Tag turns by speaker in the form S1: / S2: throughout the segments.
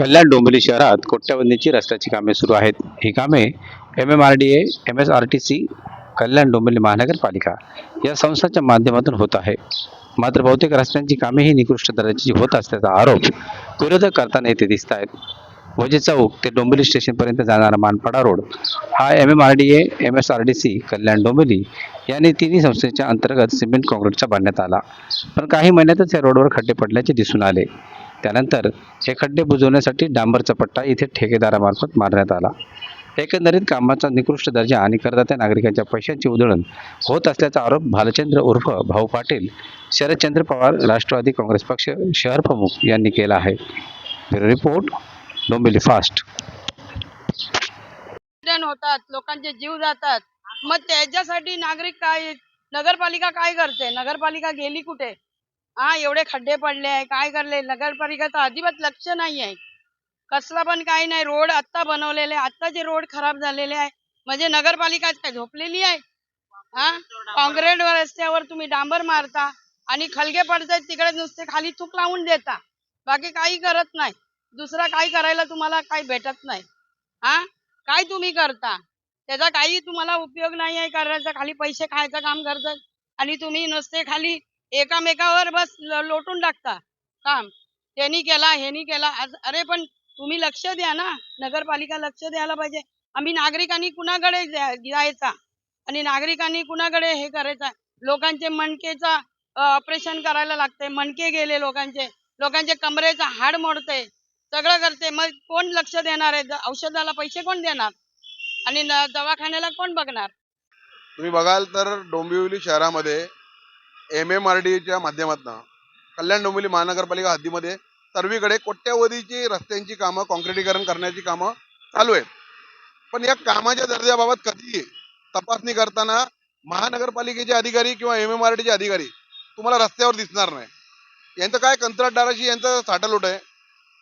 S1: कल्याण डोंबिवली शहरात कोट्यवधींची रस्त्याची कामे सुरू आहेत. ही कामे M M R D A M S R T C Kalyan Dombivli महानगरपालिका या संस्थांच्या माध्यमातून होत आहे. मात्र बहुतेक रस्त्यांची कामे ही निकृष्ट दर्जाची होत असल्याचा आरोप विरोधक करताना येथे दिसत आहेत. वजे चौक ते डोंबिवली स्टेशनपर्यंत जाणारा मानपाडा रोड हा M M R D A M S R D C Kalyan Dombivli यांनी तिन्ही संस्थेच्या अंतर्गत सिमेंट काँक्रीटचा बांधण्यात आला. पण काही महिन्यातच या रोडवर खड्डे पडल्याचे दिसून आले. त्यानंतर हे खड्डे बुजवण्यासाठी डांबरचा पट्टा इथे ठेकेदारामार्फत मारण्यात आला. एकंदरीत कामाचा निकृष्ट दर्जा आणि करदात्या नागरिकांच्या पैशांची उधळण होत असल्याचा आरोप भालचंद्र उर्फ भाऊ पाटील शरदचंद्र पवार राष्ट्रवादी काँग्रेस पक्ष शहर प्रमुख यांनी केला आहे. Bureau report Dombivli fast.
S2: होतात लोकांचे जीव जातात. मग त्याच्यासाठी नागरिक काय नगरपालिका काय करते? नगरपालिका गेली कुठे? हा एवढे खड्डे पडले आहे काय करले? नगरपालिकेचं अजिबात लक्ष नाही आहे कसला पण काही नाही रोड आत्ता बनवलेले आत्ताचे रोड खराब झालेले आहे म्हणजे नगरपालिका काय झोपलेली आहे? हा? काँक्रीट रस्त्यावर तुम्ही डांबर मारता आणि खलगे पडतायत तिकडे नुसते खाली थूक लावून देता. बाकी काही करत नाही. दुसरा काही करायला तुम्हाला काही भेटत नाही. हा? काय तुम्ही करता? त्याचा काही तुम्हाला उपयोग नाही आहे करायचा खाली पैसे खायचं काम करतात आणि तुम्ही नुसते खाली एकामेकावर बस लोटून टाकता. काम. त्यांनी केला ह्यानी केला. अरे पण तुम्ही लक्ष द्या ना. नगरपालिका लक्ष द्यायला पाहिजे. आम्ही नागरिकांनी कुणाकडे जायचा? आणि नागरिकांनी कुणाकडे हे करायचं? लोकांचे मणकेचा ऑपरेशन करायला लागते. मणके गेले लोकांचे. लोकांचे कमरेचा हाड मोडते. सगळं करते. मग कोण लक्ष देणार आहे? औषधाला पैसे कोण देणार? आणि दवाखान्याला कोण बघणार?
S3: तुम्ही बघाल तर डोंबिवली शहरामध्ये एम एम आर डीच्या माध्यमातून कल्याण डोंबिवली महानगरपालिका हद्दीमध्ये सर्वीकडे कोट्यावधीची रस्त्यांची कामं कॉन्क्रिटीकरण करण्याची कामं चालू आहेत. पण या कामाच्या दर्जाबाबत कधी तपासणी करताना महानगरपालिकेचे अधिकारी किंवा एम एम आर डीचे अधिकारी तुम्हाला रस्त्यावर दिसणार नाही. यांचं काय कंत्राटदाराशी यांचं साठलोट आहे?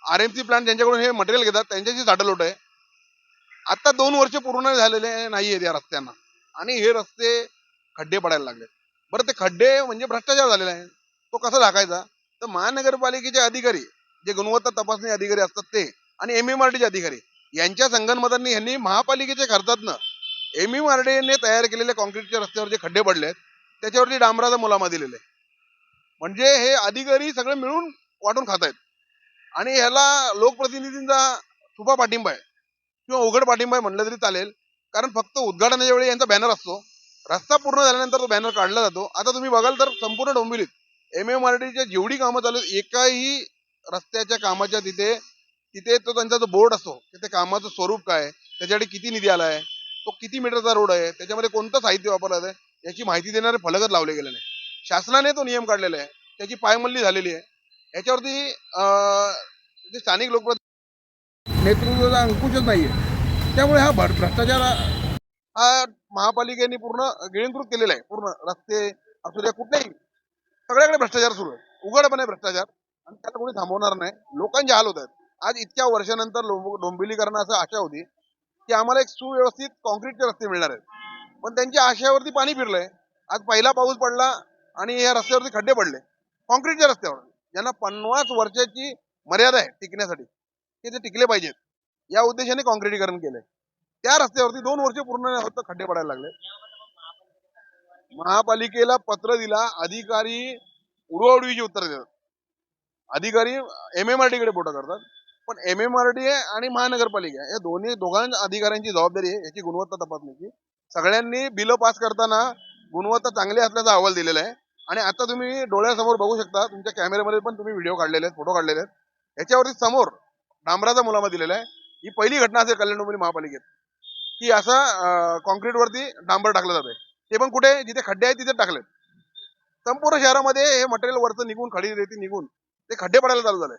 S3: आर एम सी प्लांट ज्यांच्याकडून हे मटेरियल घेतात त्यांच्याशी साठलोट आहे. आता दोन वर्ष पूर्ण झालेले नाही आहेत या रस्त्यांना. आणि हे रस्ते खड्डे पडायला लागले बरं ते खड्डे म्हणजे भ्रष्टाचार झालेला आहे. तो कसा दाखायचा तर महानगरपालिकेचे अधिकारी जे गुणवत्ता तपासणी अधिकारी असतात ते आणि एम एम आर चे अधिकारी यांच्या संगनमतांनी यांनी महापालिकेच्या खर्चातनं एम एम आर ने तयार केलेल्या कॉन्क्रीटच्या रस्त्यावर जे खड्डे पडले आहेत त्याच्यावरती डांबराचा मुलामा दिलेला आहे. म्हणजे हे अधिकारी सगळे मिळून वाटून खात आहेत आणि ह्याला लोकप्रतिनिधींचा छुपा पाठिंबा आहे. किंवा उघड पाठिंबा आहे म्हटलं तरी चालेल. कारण फक्त उद्घाटनाच्या वेळी यांचा बॅनर असतो. रस्ता पूर्ण झाल्यानंतर तो बॅनर काढला जातो. आता तुम्ही बघाल तर संपूर्ण डोंबिवलीत एम एम आर टीच्या जेवढी कामं चालू आहेत, एकाही रस्त्याच्या कामाच्या तिथे तिथे तो त्यांचा जो बोर्ड असतो तिथे कामाचं स्वरूप काय त्याच्यासाठी किती निधी आला आहे तो किती मीटरचा रोड आहे त्याच्यामध्ये कोणतं साहित्य वापरलं आहे याची माहिती देणारे फलकच लावले गेले नाही शासनाने तो नियम काढलेला आहे त्याची पायमल्ली झालेली आहे. याच्यावरती जे स्थानिक लोकप्रतिनिधी नेतृत्वाचा अंकुशच नाहीये. त्यामुळे हा भ्रष्टाचार हा महापालिकेने पूर्ण गिळंकृत केलेला आहे. पूर्ण रस्ते असू द्या कुठल्याही. सगळ्याकडे भ्रष्टाचार सुरू आहे. उघडपणे भ्रष्टाचार. आणि त्याला कोणी थांबवणार नाही. लोकांचे हाल होत आहेत. आज इतक्या वर्षानंतर डोंबिलीकरणाचं असं आशा होती की आम्हाला एक सुव्यवस्थित कॉन्क्रीटचे रस्ते मिळणार आहेत. पण त्यांच्या आशयावरती पाणी फिरलंय. आज पहिला पाऊस पडला आणि या रस्त्यावरती खड्डे पडले. कॉन्क्रीटच्या रस्त्यावर. ज्यांना पन्नास वर्षाची मर्यादा आहे टिकण्यासाठी ते टिकले पाहिजेत. या उद्देशाने काँक्रीटीकरण केलंय. त्या रस्त्यावरती दोन वर्ष पूर्ण न खड्डे पडायला लागले. महापालिकेला पत्र दिला अधिकारी उडवाउडवीची उत्तर देतात. अधिकारी एम एम आरकडे बोट करतात पण एम एम आर आणि महानगरपालिका या दोन्ही दोघांच्या अधिकाऱ्यांची जबाबदारी आहे याची गुणवत्ता तपासण्याची. सगळ्यांनी बिलं पास करताना गुणवत्ता चांगली असल्याचा अहवाल दिलेला आहे. आणि आता तुम्ही डोळ्यासमोर बघू शकता तुमच्या कॅमेऱ्यामध्ये पण तुम्ही व्हिडिओ काढलेले आहेत फोटो काढलेले आहेत. याच्यावरती समोर डांबराचा मुलामा दिलेला आहे. ही पहिली घटना असेल कल्याण डोंबिवली महापालिकेत. की असं कॉन्क्रीट वरती डांबर टाकलं जाते ते पण कुठे? जिथे खड्डे आहेत तिथे टाकलेत. संपूर्ण शहरामध्ये हे मटेरियल वरचं निघून खडी रेती निघून ते खड्डे पडायला चालू झाले.